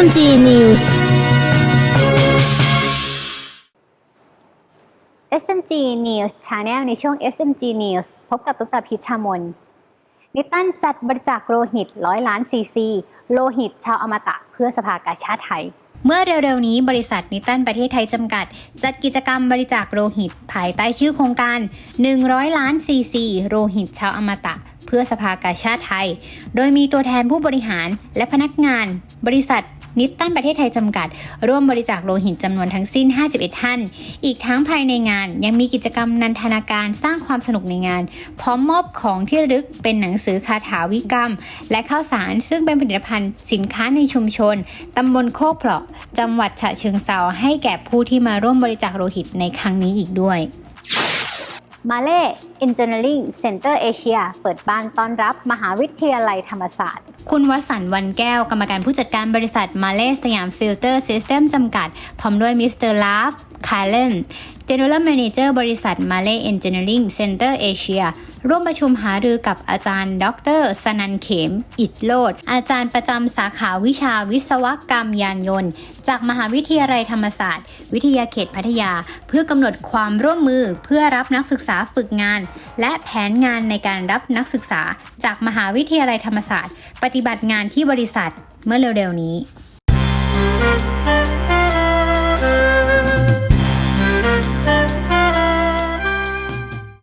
News SMG News Channel ในช่วง SMG News พบกับตุ๊กตาพิชามน นิตันจัดบริจาคโลหิตร้อยล้านซีซี โลหิตชาวอมตะเพื่อสภากาชาติไทยเมื่อเร็วๆนี้บริษัทนิตันประเทศไทยจำกัด จัดกิจกรรมบริจาคโลหิต ภายใต้ชื่อโครงการ 100 ล้านซีซีโลหิตชาวอมตะ เพื่อสภากาชาติไทย โดยมีตัวแทนผู้บริหารและพนักงาน บริษัท นิตตันประเทศไทยจำกัด ร่วมบริจาคโลหิตจำนวนทั้งสิ้น 51 ท่าน อีกทั้งภายในงานยังมีกิจกรรมนันทนาการสร้างความสนุกในงาน พร้อมมอบของที่ระลึกเป็นหนังสือคาถาวิกรรม และข้าวสาร ซึ่งเป็นผลิตภัณฑ์สินค้าในชุมชนตำบลโคกเพลาะจังหวัดฉะเชิงเซาให้แก่ผู้ที่มาร่วมบริจาคโลหิตในครั้งนี้อีกด้วยมาเล่ Engineering Center Asia เปิดบ้านต้อนรับมหาวิทยาลัยธรรมศาสตร์ คุณวสันต์วันแก้ว กรรมการผู้จัดการบริษัทมาเลสยามฟิลเตอร์ซิสเต็มจำกัด พร้อมด้วยมิสเตอร์ลาฟคาร์เลน General Manager บริษัท m a l e Engineering Center Asia ร่วมประชุมหารือกับอาจารย์ ดร สนันเขม อิดโลด อาจารย์ประจำสาขาวิชาวิศวกรรมยานยนต์ จากมหาวิทยาลัยธรรมศาสตร์ วิทยาเขตพัทยา เพื่อกำหนดความร่วมมือเพื่อรับนักศึกษาฝึกงาน และแผนงานในการรับนักศึกษา จากมหาวิทยาลัยธรรมศาสตร์ ปฏิบัติงานที่บริษัทเมื่อเร็วๆนี้